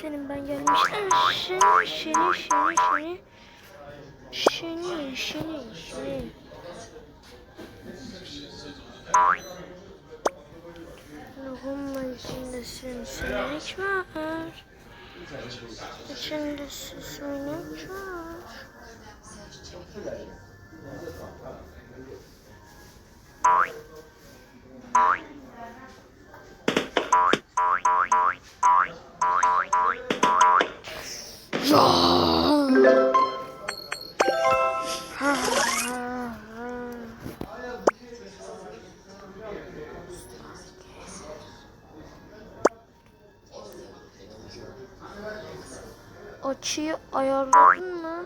Senin ben gelmiştim. Şeni, şeni, şeni, şeni. Şeni, şeni, şeni. Ruhumla içinde simsinek var. İçinde simsinek var. Açıyı ayarladın mı?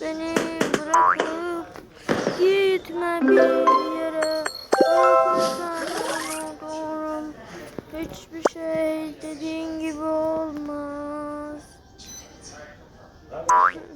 Beni bırakıp gitme bir yere. Bırakırsan olurum. Hiçbir şey dediğin gibi olmaz.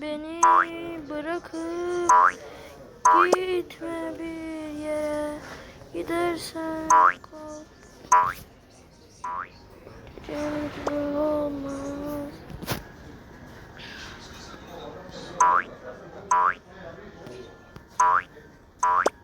Beni bırakıp gitme bir yere. Gidersen kal. Gibi olmaz. İnat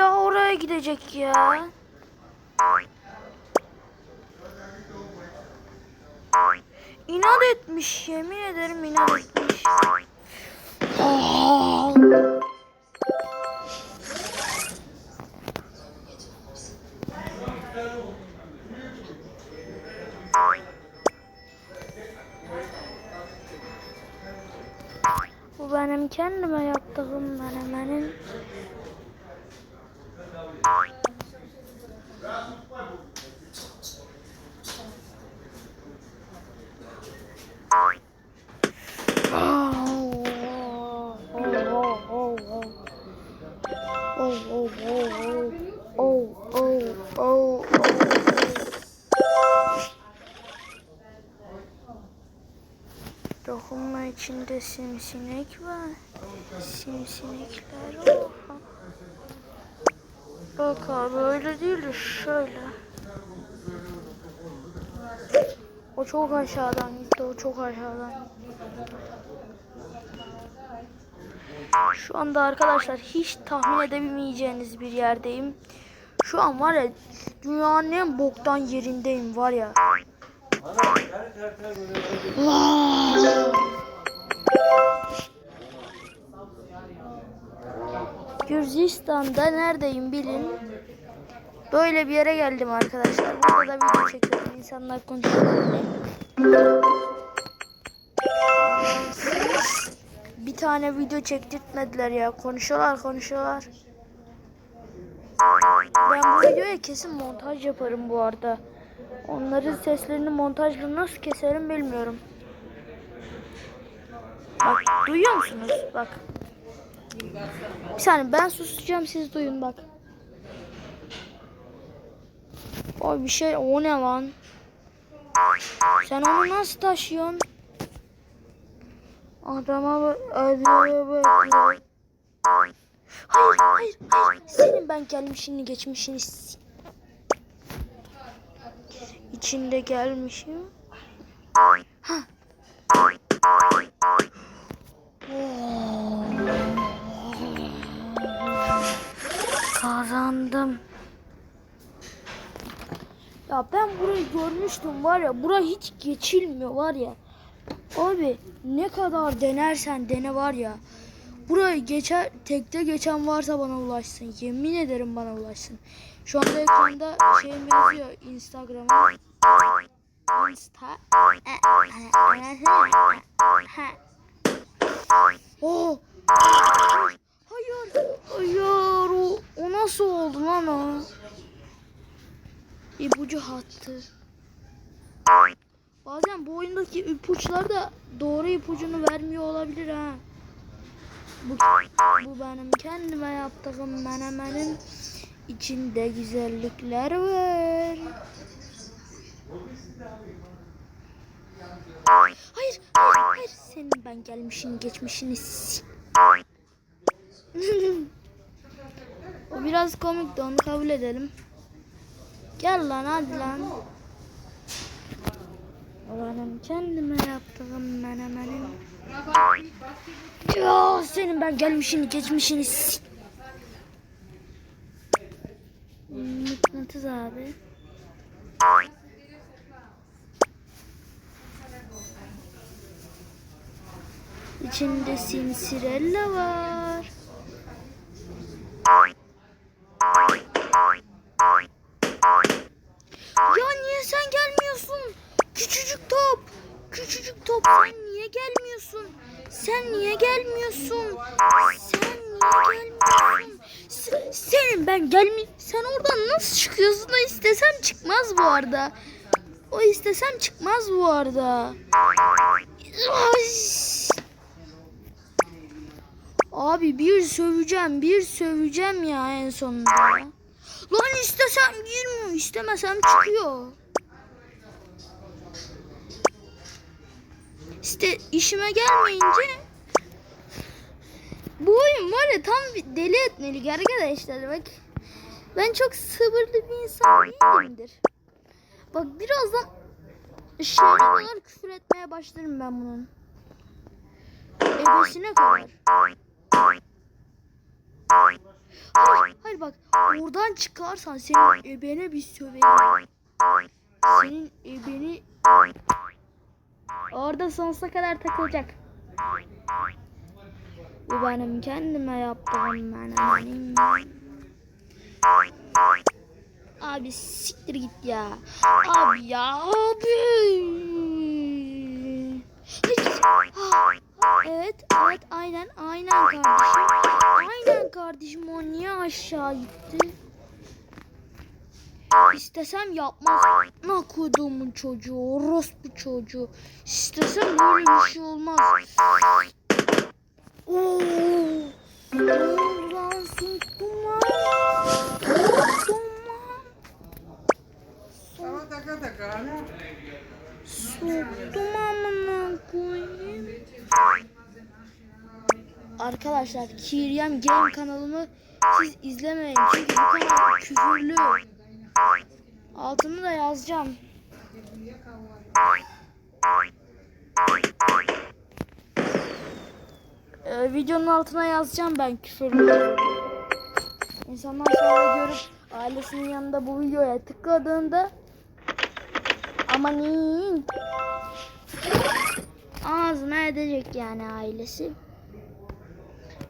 illa oraya gidecek ya. İnat etmiş yemin ederim inat etmiş. Aa! Bu benim kendime yaptığım menemenin Dokunma içinde simsinek var. Simsinekler oha. Bak abi öyle değil de şöyle. O çok aşağıdan gitti. O çok aşağıdan gitti. Şu anda arkadaşlar hiç tahmin edemeyeceğiniz bir yerdeyim. Şu an var ya dünyanın en boktan yerindeyim var ya. Gürcistan'da neredeyim bilin. Böyle bir yere geldim arkadaşlar. Burada da video çekiyorum. İnsanlar konuşuyor. Bir tane video çektirtmediler ya. Konuşuyorlar konuşuyorlar. Ben bu videoya kesin montaj yaparım bu arada. Onların seslerini montajla nasıl keserim bilmiyorum. Bak duyuyor musunuz? Bak. Bir saniye ben susacağım siz duyun bak. Oy bir şey o ne lan? Sen onu nasıl taşıyorsun? Adama bak. Hayır hayır hayır. Senin ben gelmişini geçmişini. İçinde gelmişim. Kazandım. Ya ben burayı görmüştüm var ya. Bura hiç geçilmiyor var ya. Abi ne kadar denersen dene var ya. Burayı geçer tekte geçen varsa bana ulaşsın. Yemin ederim bana ulaşsın. Şu anda ekranda şey yazıyor Instagram'a. Insta. Oh. Hayır. Hayır. O nasıl oldu lan o? İpucu hattı. Bazen bu oyundaki ipuçlar da doğru ipucunu vermiyor olabilir ha. Bu, bu benim kendime yaptığım menemenin içinde güzellikler var. Hayır, hayır. Senin ben gelmişini geçmişini O biraz komikti onu kabul edelim. Gel lan hadi lan. Benim kendime yaptığım menemenin. Ya senin ben gelmişini geçmişini Mıknatıs abi. İçinde sinsirella var. Ya niye sen gelmiyorsun? Küçücük top. Küçücük top sen niye gelmiyorsun? Sen niye gelmiyorsun? Sen niye gelmiyorsun? Se- senin ben gelmi. Sen oradan nasıl çıkıyorsun da istesem çıkmaz bu arada. O istesem çıkmaz bu arada. Ay. Abi bir söveceğim, bir söveceğim ya en sonunda. Lan istesem girmiyor, istemesem çıkıyor. İşte işime gelmeyince bu oyun var ya tam deli etmelik arkadaşlar bak. Ben çok sabırlı bir insan değilimdir. Bak birazdan şeyine kadar küfür etmeye başlarım ben bunun. Ebesine kadar. Hayır, bak oradan çıkarsan senin ebene bir söverim. Senin ebeni orada sonsuza kadar takılacak. Bu benim kendime yaptığım menemenim. Abi siktir git ya. Abi ya abi. Ha, Evet, evet aynen aynen kardeşim. Aynen kardeşim o niye aşağı gitti? İstesem yapmaz. Ne koyduğumun çocuğu, orospu çocuğu. İstesem böyle bir şey olmaz. Oo. Soktum lan. Soktum? Soktum. Arkadaşlar Kiryam Game kanalımı siz izlemeyin çünkü bu kanal küfürlü. Altını da yazacağım. Ee, videonun altına yazacağım ben küfürlü. İnsanlar sonra görüp ailesinin yanında bu videoya tıkladığında amanin ağzına edecek yani ailesi.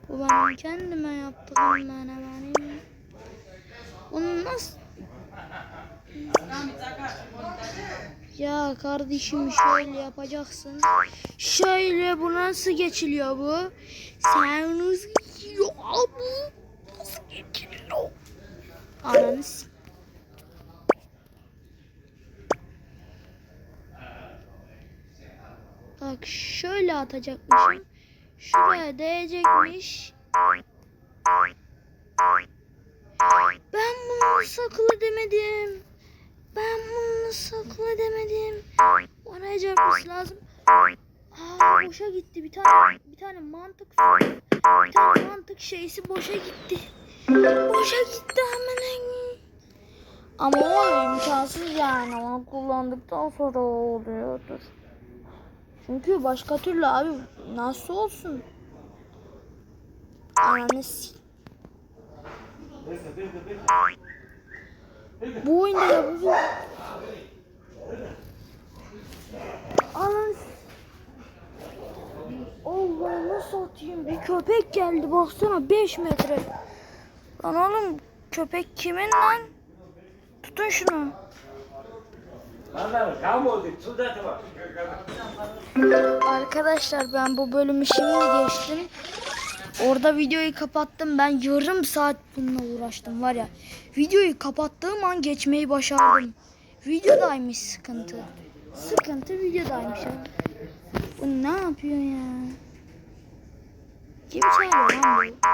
Bu benim kendime yaptığım menemenim. Onu nasıl... Ya kardeşim şöyle yapacaksın. Şöyle bu nasıl geçiliyor bu? Sen nasıl geçiliyor abi? Nasıl geçiliyor? Ananı Bak şöyle atacakmışım. Şuraya değecekmiş. Ben bunu nasıl akıl edemedim? Ben bunu nasıl akıl edemedim? Bana cevaplısı lazım. Aa boşa gitti bir tane bir tane mantık bir tane mantık şeysi boşa gitti. Boşa gitti hemen. Ama o imkansız yani onu kullandıktan sonra oluyordur. Çünkü başka türlü abi nasıl olsun? Ananı Bu oyunda yapıcı. Ananı s- Allah'ını satayım bir köpek geldi baksana 5 metre. Lan oğlum köpek kimin lan? Tutun şunu. Valla kam oldu. Sudatı var. Arkadaşlar ben bu bölümü şimdi geçtim. Orada videoyu kapattım. Ben yarım saat bununla uğraştım var ya. Videoyu kapattığım an geçmeyi başardım. Videodaymış sıkıntı. Sıkıntı videodaymış ya. Bu ne yapıyor ya? Kim çağırıyor lan bu?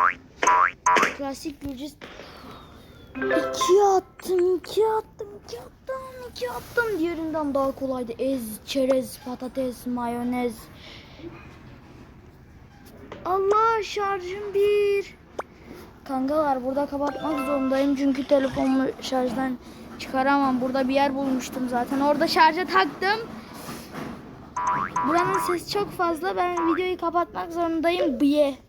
Klasik Gürcis. İki attım, iki attım, iki attım, iki attım. Diğerinden daha kolaydı. Ez, çerez, patates, mayonez. Allah şarjım bir. Kankalar burada kapatmak zorundayım çünkü telefonumu şarjdan çıkaramam. Burada bir yer bulmuştum zaten. Orada şarja taktım. Buranın sesi çok fazla. Ben videoyu kapatmak zorundayım. Biye.